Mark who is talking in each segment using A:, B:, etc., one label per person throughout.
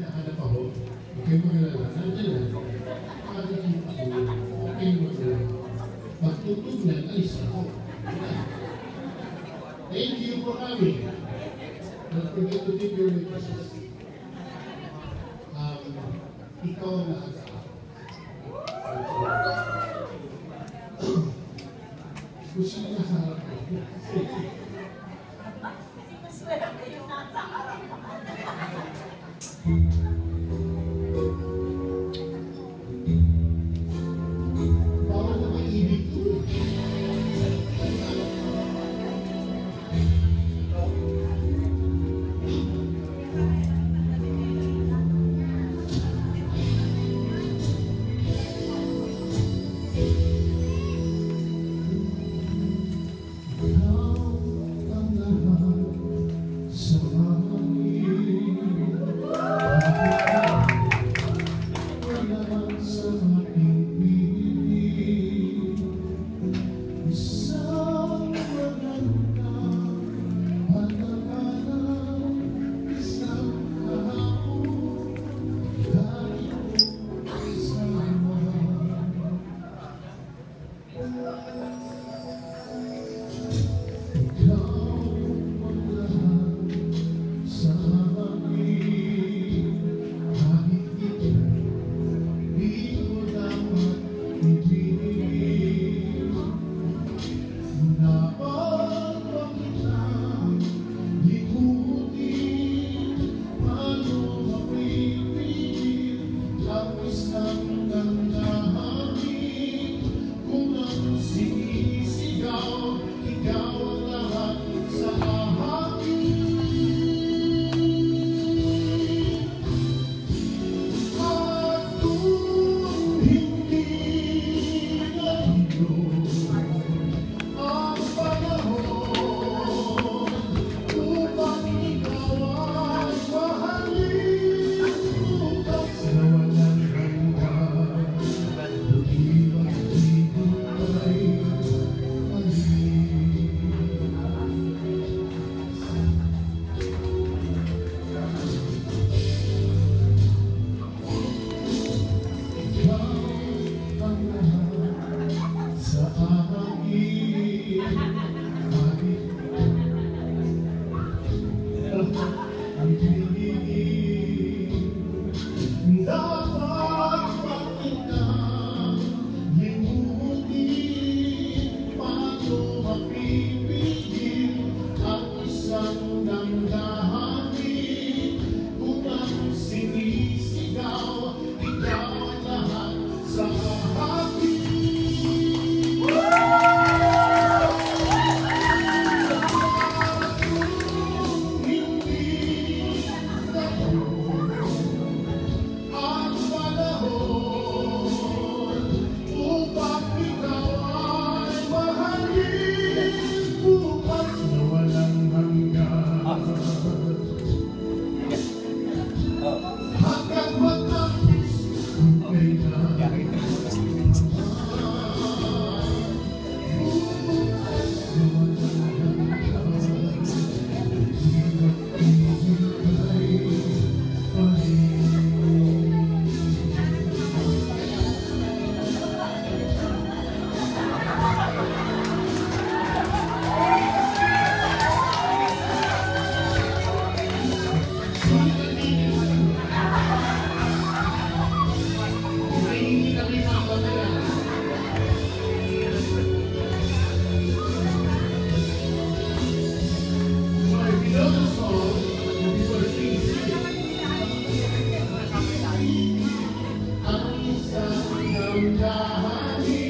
A: Hinahanap ako. Okay mo kilala. Nandiyan na. Makakakita ako. Okay mo kilala. Magtutog niyan, alis ako. Thank you for coming. Don't forget to give your witnesses. Um, ikaw ang lahat sa akin. Kung sino nasa harap ko, bawal behind
B: me.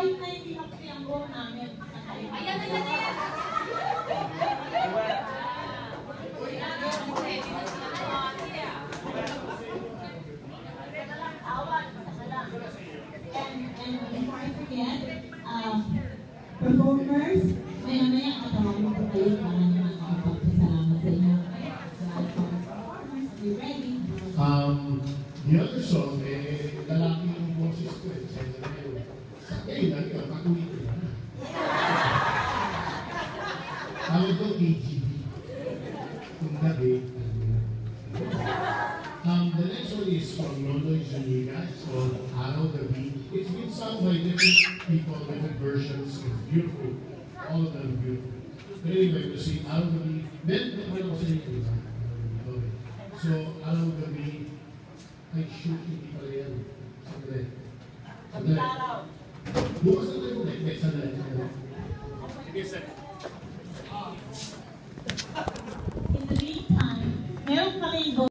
B: kahit na hindi kasi ang goal namin.
C: Ayan, ayan, ayan.
B: And, and before I forget, um, performers, maya-maya katawagin ko kayo para naman makapagpasalamat sa inyo. Are you ready?
A: Um, the other song, eh, lalaki yung boses ko eh. Um, the next one is from London Zuniga. It's called Araw Gabi. It's been sung by different people, different versions. It's beautiful. All of them beautiful. But anyway, we'll see Araw Gabi. Then, when I was saying, okay. So, Araw Gabi, ay shoot, hindi pala yan. Sandali. Sandali. Give me a second.